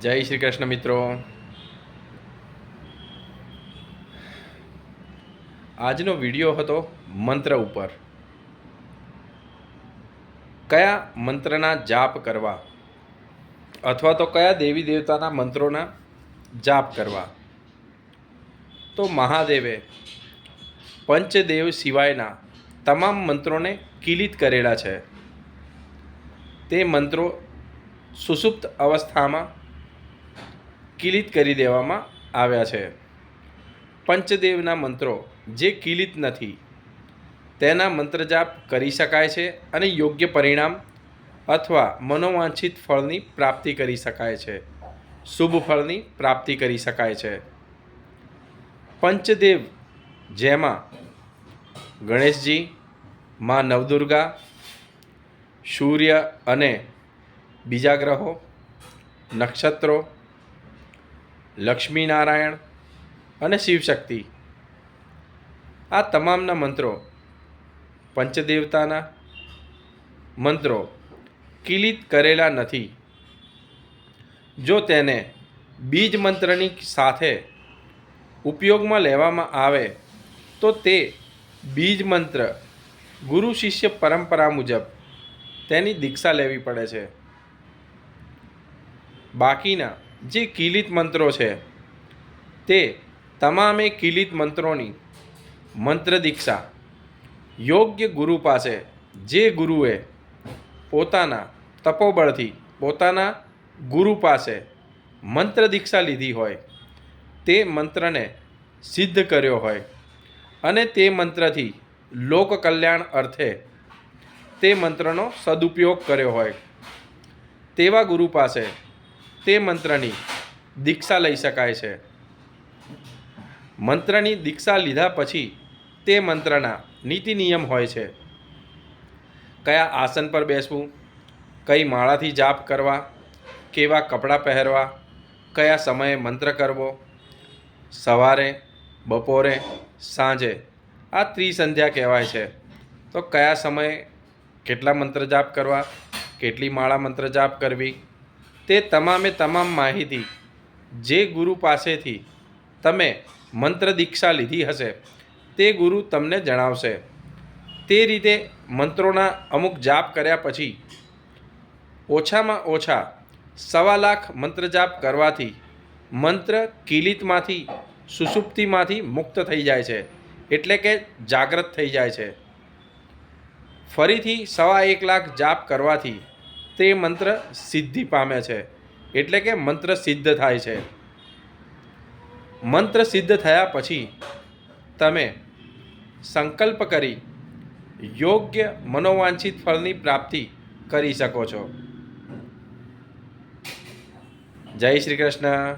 જય શ્રી કૃષ્ણ મિત્રો. આજનો વીડિયો હતો મંત્ર ઉપર. કયા મંત્રના જાપ કરવા? અથવા તો કયા દેવી દેવતાના મંત્રોના જાપ કરવા? તો મહાદેવે પંચદેવ સિવાયના તમામ મંત્રોને કિલિત કરેલા છે. તે મંત્રો સુષુપ્ત અવસ્થામાં કિલિત કરી દેવામાં આવ્યા છે. પંચદેવના મંત્રો જે કિલિત નથી, તેના મંત્ર જાપ કરી શકાય છે અને યોગ્ય પરિણામ અથવા મનોવાંછિત ફળની પ્રાપ્તિ કરી શકાય છે. શુભ ફળની પ્રાપ્તિ કરી શકાય છે. પંચદેવ જેમાં ગણેશજી, મા નવદુર્ગા, સૂર્ય અને બીજા ગ્રહો, નક્ષત્રો લક્ષ્મીનારાયણ અને શિવશક્તિ. આ તમામના મંત્રો પંચદેવતાના મંત્રો કિલિત કરેલા નથી. જો તેને બીજ મંત્રની સાથે ઉપયોગમાં લેવામાં આવે, તો તે બીજ મંત્ર ગુરુ શિષ્ય પરંપરા મુજબ તેની દીક્ષા લેવી પડે છે. બાકીના જે કિલિત મંત્રો છે, તે તમામે કિલિત મંત્રોની મંત્ર દીક્ષા યોગ્ય ગુરુ પાસે જે ગુરુએ પોતાના તપોબળથી પોતાના ગુરુ પાસે મંત્ર દીક્ષા લીધી હોય, તે મંત્રને સિદ્ધ કર્યો હોય અને તે મંત્રથી લોક કલ્યાણ અર્થે તે મંત્રનો સદુપયોગ કર્યો હોય, તેવા ગુરુ પાસે તે મંત્રની દીક્ષા લઈ શકાય છે. મંત્રની દીક્ષા લીધા પછી તે મંત્રના નીતિ નિયમ હોય છે. કયા આસન પર બેસવું, કઈ માળાથી જાપ કરવા, કેવા કપડાં પહેરવા, કયા સમયે મંત્ર કરવો, સવારે, બપોરે, સાંજે, આ ત્રિસંધ્યા કહેવાય છે. તો કયા સમયે કેટલા મંત્ર જાપ કરવા, કેટલી માળા મંત્ર જાપ કરવી તે તમામે તમામ માહિતી જે ગુરુ પાસેથી તમે મંત્ર દીક્ષા લીધી હશે, તે ગુરુ તમને જણાવશે. તે રીતે મંત્રોના અમુક જાપ કર્યા પછી ઓછામાં ઓછા સવા લાખ મંત્ર જાપ કરવાથી મંત્ર કિલિતમાંથી, સુસુપ્તિમાંથી મુક્ત થઈ જાય છે, એટલે કે જાગ્રત થઈ જાય છે. ફરીથી સવા એક લાખ જાપ કરવાથી તે મંત્ર સિદ્ધિ પામે છે. એટલે કે મંત્ર સિદ્ધ થાય છે. મંત્ર સિદ્ધ થયા પછી તમે સંકલ્પ કરી યોગ્ય મનોવાંછિત ફળની પ્રાપ્તિ કરી શકો છો. જય શ્રી કૃષ્ણ.